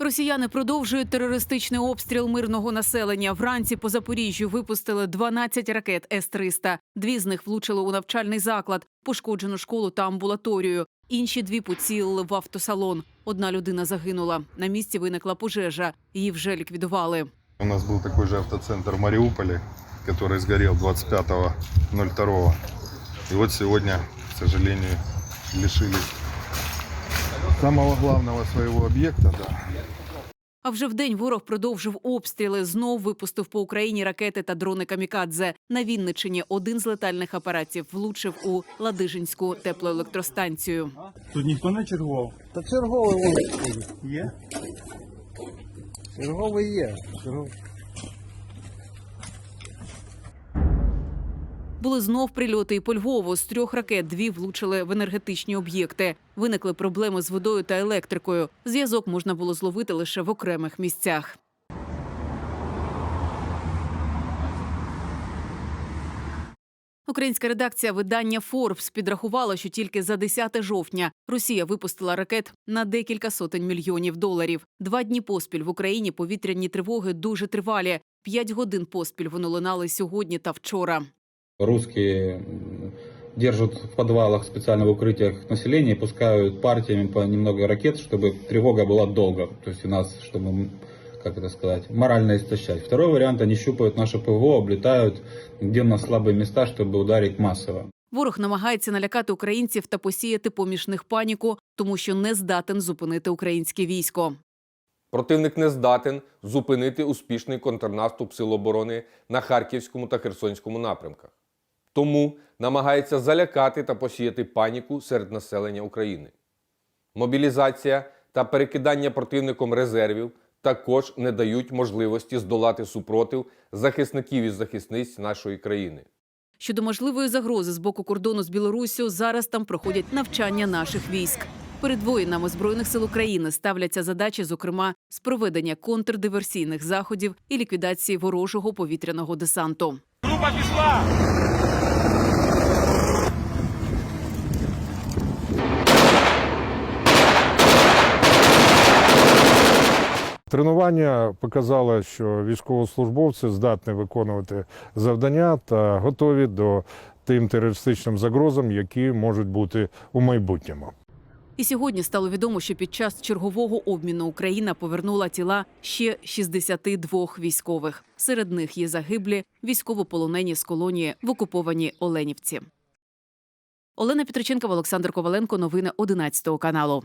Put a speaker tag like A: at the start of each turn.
A: Росіяни продовжують терористичний обстріл мирного населення. Вранці по Запоріжжю випустили 12 ракет С-300. Дві з них влучили у навчальний заклад, пошкоджену школу та амбулаторію. Інші дві поцілили в автосалон. Одна людина загинула. На місці виникла пожежа. Її вже ліквідували.
B: У нас был такой же автоцентр в Мариуполе, который сгорел 25.02. И вот сегодня, к сожалению, лишились самого главного своего объекта. Да.
A: А вже вдень ворог продовжив обстріли. Знов випустив по Україні ракети та дрони камікадзе. На Вінничині один з летальних апаратів влучив у Ладижинську теплоелектростанцію.
C: Тут ніхто не чергував.
D: Та черговий вулиць.
C: Є?
D: Черговий є. Черговий.
A: Були знов прильоти і по Львову. З трьох ракет дві влучили в енергетичні об'єкти. Виникли проблеми з водою та електрикою. Зв'язок можна було зловити лише в окремих місцях. Українська редакція видання Forbes підрахувала, що тільки за 10 жовтня Росія випустила ракет на декілька сотень мільйонів доларів. Два дні поспіль в Україні повітряні тривоги дуже тривалі. П'ять годин поспіль вони лунали сьогодні та вчора.
E: Русские м, держат в подвалах, специально в укрытиях населения, и пускают партиями по немного ракет, чтобы тревога была долго. То есть у нас, чтобы, м, как это сказать, морально истощать. Второй вариант, они щупают наше ПВО, облетают, где у нас слабые места, чтобы ударить массово.
A: Ворог намагається налякати українців та посіяти поміж них паніку, тому що не здатен зупинити українське військо.
F: Противник не здатен зупинити успішний контрнаступ Сил оборони на Харківському та Херсонському напрямках. Тому намагається залякати та посіяти паніку серед населення України. Мобілізація та перекидання противником резервів також не дають можливості здолати супротив захисників і захисниць нашої країни.
A: Щодо можливої загрози з боку кордону з Білоруссю, зараз там проходять навчання наших військ. Перед воїнами збройних сил України ставляться задачі, зокрема, з проведення контрдиверсійних заходів і ліквідації ворожого повітряного десанту.
C: Група пішла!
G: Тренування показало, що військовослужбовці здатні виконувати завдання та готові до тим терористичним загрозам, які можуть бути у майбутньому.
A: І сьогодні стало відомо, що під час чергового обміну Україна повернула тіла ще 62 військових. Серед них є загиблі військовополонені з колонії в окупованій Оленівці. Олена Петриченкова, Олександр Коваленко. Новини 11 каналу.